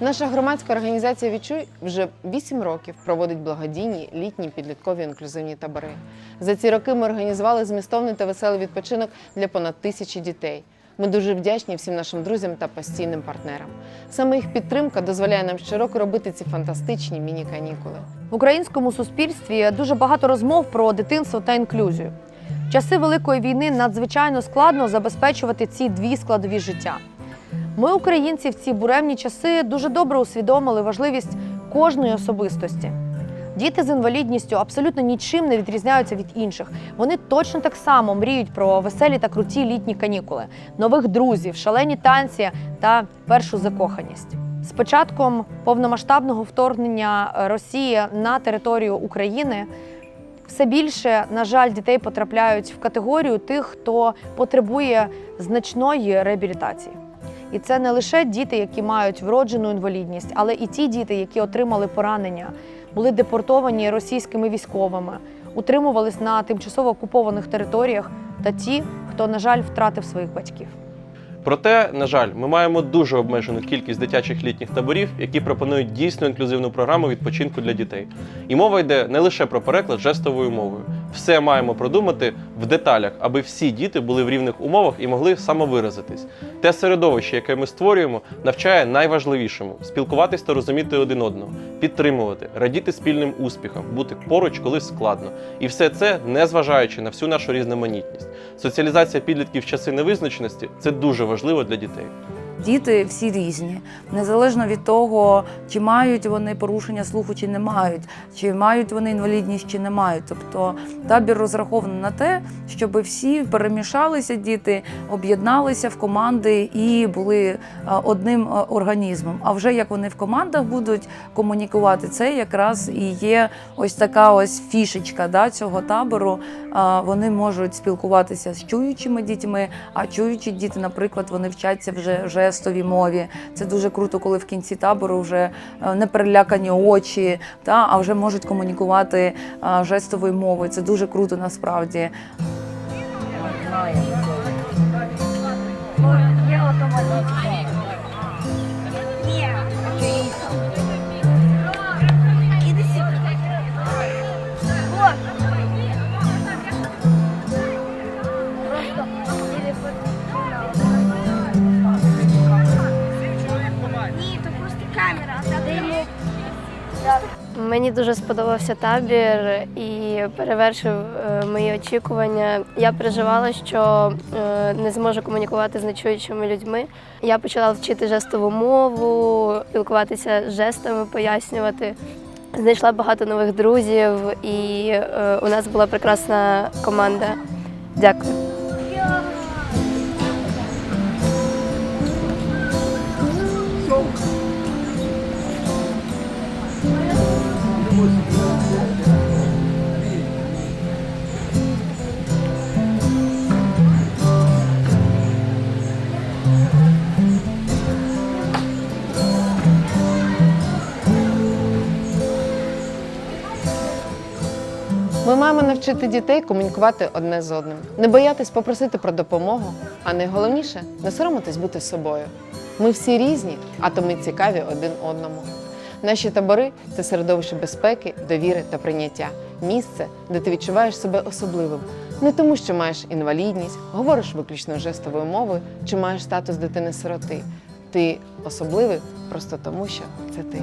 Наша громадська організація Відчуй вже 8 років проводить благодійні літні підліткові інклюзивні табори. За ці роки ми організували змістовний та веселий відпочинок для понад тисячі дітей. Ми дуже вдячні всім нашим друзям та постійним партнерам. Саме їх підтримка дозволяє нам щороку робити ці фантастичні міні-канікули. В українському суспільстві дуже багато розмов про дитинство та інклюзію. В часи Великої війни надзвичайно складно забезпечувати ці дві складові життя. Ми, українці, в ці буремні часи дуже добре усвідомили важливість кожної особистості. Діти з інвалідністю абсолютно нічим не відрізняються від інших. Вони точно так само мріють про веселі та круті літні канікули, нових друзів, шалені танці та першу закоханість. З початком повномасштабного вторгнення Росії на територію України все більше, на жаль, дітей потрапляють в категорію тих, хто потребує значної реабілітації. І це не лише діти, які мають вроджену інвалідність, але і ті діти, які отримали поранення, були депортовані російськими військовими, утримувались на тимчасово окупованих територіях, та ті, хто, на жаль, втратив своїх батьків. Проте, на жаль, ми маємо дуже обмежену кількість дитячих літніх таборів, які пропонують дійсно інклюзивну програму відпочинку для дітей. І мова йде не лише про переклад жестовою мовою. Все маємо продумати в деталях, аби всі діти були в рівних умовах і могли самовиразитись. Те середовище, яке ми створюємо, навчає найважливішому спілкуватись та розуміти один одного, підтримувати, радіти спільним успіхам, бути поруч, коли складно. І все це не зважаючи на всю нашу різноманітність. Соціалізація підлітків в часи невизначеності це дуже важливо для дітей. Діти всі різні, незалежно від того, чи мають вони порушення слуху, чи не мають, чи мають вони інвалідність, чи не мають. Тобто табір розрахований на те, щоб всі перемішалися діти, об'єдналися в команди і були е, одним е, організмом. А вже як вони в командах будуть комунікувати, це якраз і є ось така ось фішечка да, цього табору. Вони можуть спілкуватися з чуючими дітьми, а чуючі діти, наприклад, вони вчаться вже жестовій мові. Це дуже круто, коли в кінці табору вже е, не перелякані очі, та, а вже можуть комунікувати жестовою мовою. Це дуже круто насправді. Мені дуже сподобався табір і перевершив е, мої очікування. Я переживала, що е, не зможу комунікувати з нечуючими людьми. Я почала вчити жестову мову, спілкуватися з жестами, пояснювати. Знайшла багато нових друзів, і е, у нас була прекрасна команда. Дякую. Ми маємо навчити дітей комунікувати одне з одним, не боятись попросити про допомогу, а найголовніше не соромитись бути собою. Ми всі різні, а то ми цікаві один одному. Наші табори це середовище безпеки, довіри та прийняття. Місце, де ти відчуваєш себе особливим. Не тому, що маєш інвалідність, говориш виключно жестовою мовою чи маєш статус дитини-сироти. Ти особливий просто тому, що це ти.